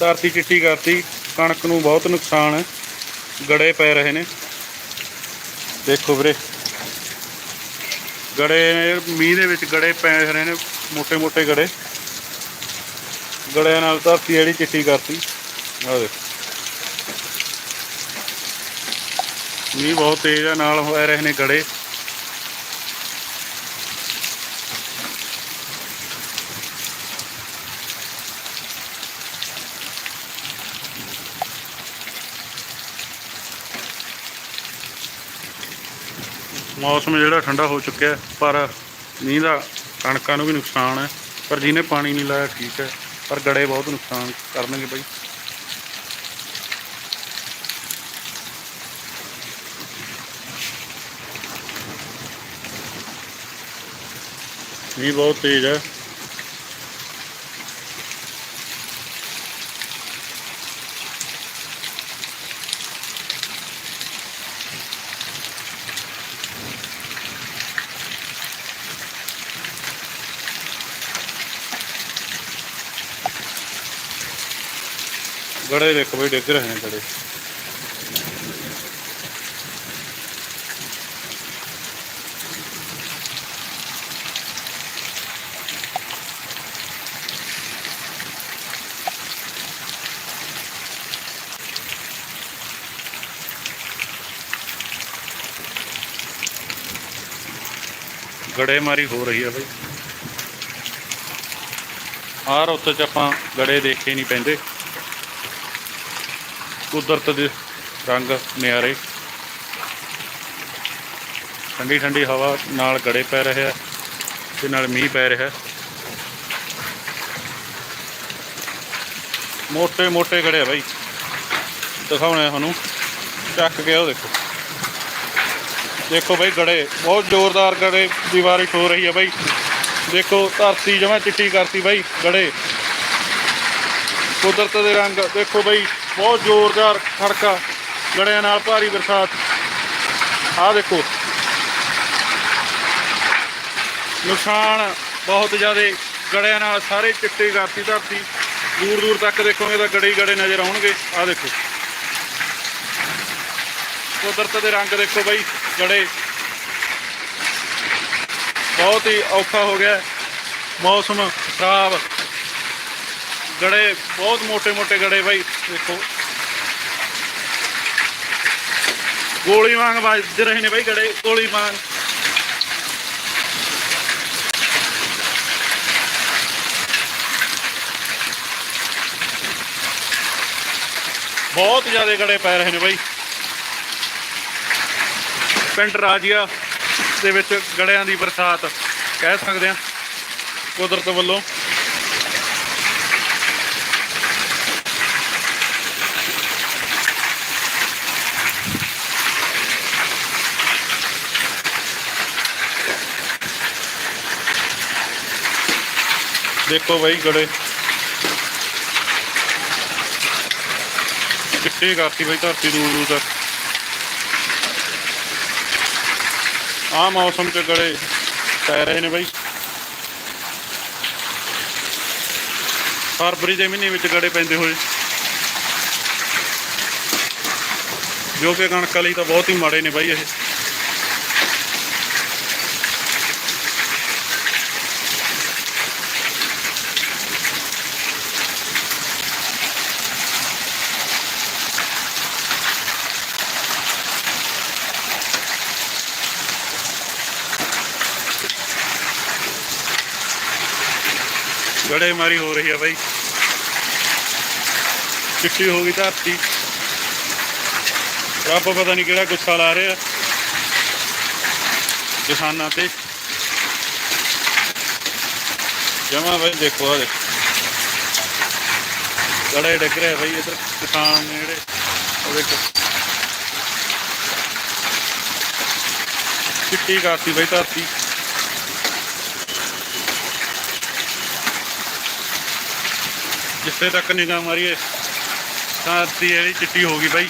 ਧਰਤੀ ਚਿੱਟੀ ਕਰਤੀ, ਕਣਕ ਨੂੰ ਬਹੁਤ ਨੁਕਸਾਨ ਹੈ। ਗੜੇ ਪੈ ਰਹੇ ਨੇ। ਦੇਖੋ ਵੀਰੇ। ਗੜੇ ਮੀਂਹ ਦੇ ਵਿੱਚ ਗੜੇ ਪੈ ਰਹੇ ਨੇ ਮੋਟੇ ਮੋਟੇ ਗੜੇ। ਗੜਿਆਂ ਨਾਲ ਧਰਤੀ ਜਿਹੜੀ ਚਿੱਟੀ ਕਰਤੀ। ਆਹ ਦੇਖੋ। ਮੀਂਹ ਬਹੁਤ ਤੇਜ਼ ਆ, ਨਾਲ ਹੋ ਰਹੇ ਨੇ ਗੜੇ। ਮੌਸਮ ਜਿਹੜਾ ਠੰਡਾ ਹੋ ਚੁੱਕਿਆ ਪਰ ਮੀਂਹ ਦਾ ਕਣਕਾਂ ਨੂੰ ਵੀ ਨੁਕਸਾਨ ਹੈ, ਪਰ ਜਿਹਨੇ ਪਾਣੀ ਨਹੀਂ ਲਾਇਆ ਠੀਕ ਹੈ, ਪਰ ਗੜੇ ਬਹੁਤ ਨੁਕਸਾਨ ਕਰਨਗੇ ਬਾਈ। ਮੀਂਹ ਬਹੁਤ ਤੇਜ਼ ਹੈ। ਗੜੇ ਦੇਖੋ ਬਈ, ਡਿੱਗ ਰਹੇ ਨੇ ਗੜੇ। ਗੜੇਮਾਰੀ ਹੋ ਰਹੀ ਹੈ ਬਈ। ਆਹ ਰੁੱਤ ਚ ਆਪਾਂ ਗੜੇ ਦੇਖੇ ਨਹੀਂ ਪੈਂਦੇ। ਕੁਦਰਤ ਦੇ ਰੰਗ ਨਿਆਰੇ। ਠੰਡੀ ਠੰਡੀ ਹਵਾ ਨਾਲ ਗੜੇ ਪੈ ਰਹੇ ਆ ਤੇ ਨਾਲ ਮੀਂਹ ਪੈ ਰਿਹਾ। ਮੋਟੇ ਮੋਟੇ ਗੜੇ ਆ ਬਾਈ। ਦਿਖਾਉਣੇ ਆ ਤੁਹਾਨੂੰ। ਚੱਕ ਕੇ ਉਹ ਦੇਖੋ। ਦੇਖੋ ਬਾਈ ਗੜੇ, ਬਹੁਤ ਜ਼ੋਰਦਾਰ ਗੜੇ ਦੀ ਬਾਰਿਸ਼ ਹੋ ਰਹੀ ਹੈ ਬਾਈ। ਦੇਖੋ, ਧਰਤੀ ਜਮਾ ਚਿੱਟੀ ਕਰਤੀ ਬਾਈ ਗੜੇ। ਕੁਦਰਤ ਦੇ ਰੰਗ, ਦੇਖੋ ਬਾਈ। ਬਹੁਤ ਜ਼ੋਰਦਾਰ ਖੜਕਾ, ਗੜਿਆਂ ਨਾਲ ਭਾਰੀ ਬਰਸਾਤ। ਆਹ ਦੇਖੋ। ਨੁਕਸਾਨ ਬਹੁਤ ਜ਼ਿਆਦਾ, ਗੜਿਆਂ ਨਾਲ ਸਾਰੇ ਚਿੱਟੇ ਕਰਤੀ ਧਰਤੀ। ਦੂਰ ਦੂਰ ਤੱਕ ਦੇਖੋਗੇ ਤਾਂ ਗੜੇ ਹੀ ਗੜੇ ਨਜ਼ਰ ਆਉਣਗੇ। ਆਹ ਦੇਖੋ। ਕੁਦਰਤ ਦੇ ਰੰਗ ਦੇਖੋ ਬਾਈ, ਗੜੇ। ਬਹੁਤ ਹੀ ਔਖਾ ਹੋ ਗਿਆ। ਮੌਸਮ ਖਰਾਬ। ਗੜੇ, ਬਹੁਤ ਮੋٹے-ਮੋٹے ਗੜੇ ਬਾਈ, ਦੇਖੋ। ਗੋਲੀ ਵਾਂਗ ਵੱਜ ਰਹੇ ਨੇ ਬਾਈ ਗੜੇ, ਗੋਲੀ ਵਾਂਗ। ਬਹੁਤ ਜ਼ਿਆਦਾ ਗੜੇ ਪੈ ਰਹੇ ਨੇ ਬਾਈ। ਪਿੰਡ ਰਾਜੀਆ ਦੇ ਵਿੱਚ ਗੜਿਆਂ ਦੀ ਬਰਸਾਤ, ਕਹਿ ਸਕਦੇ ਆ ਕੁਦਰਤ ਵੱਲੋਂ। ਦੇਖੋ ਬਾਈ ਗੜੇ। ਚਿੱਟੇ ਕਰਤੀ ਬਈ ਧਰਤੀ ਦੂਰ ਦੂਰ ਤੱਕ। ਆ ਮੌਸਮ ਚ ਗੜੇ ਪੈ ਰਹੇ ਨੇ ਬਾਈ। ਫਰਵਰੀ ਦੇ ਮਹੀਨੇ ਵਿੱਚ ਗੜੇ ਪੈਂਦੇ ਹੋਏ। ਜੋ ਕਿ ਕਣਕ ਲਈ ਤਾਂ ਬਹੁਤ ਹੀ ਮਾੜੇ ਨੇ ਬਾਈ ਇਹ। ਗੜੇ ਮਾਰੀ ਹੋ ਰਹੀ ਆ ਬਾਈ। ਚਿੱਟੀ ਹੋ ਗਈ ਧਰਤੀ। ਰੱਬ ਪਤਾ ਨਹੀਂ ਕਿਹੜਾ ਗੁੱਸਾ ਲਾ ਰਿਹਾ। ਕਿਸਾਨਾਂ ਤੇ। ਜਮਾ ਬਈ ਦੇਖੋ ਆ ਦੇਖੋ। ਗੜੇ ਡਿੱਗ ਰਿਹਾ ਬਾਈ ਇਧਰ ਕਿਸਾਨ ਨੇ ਜਿਹੜੇ, ਉਹ ਦੇਖੋ। ਚਿੱਟੀ ਕਰਤੀ ਬਈ ਧਰਤੀ। ਜਿੱਥੇ ਤੱਕ ਨਿਗਾਹ ਮਾਰੀਏ ਧਰਤੀ ਜਿਹੜੀ ਚਿੱਟੀ ਹੋ ਗਈ ਬਾਈ।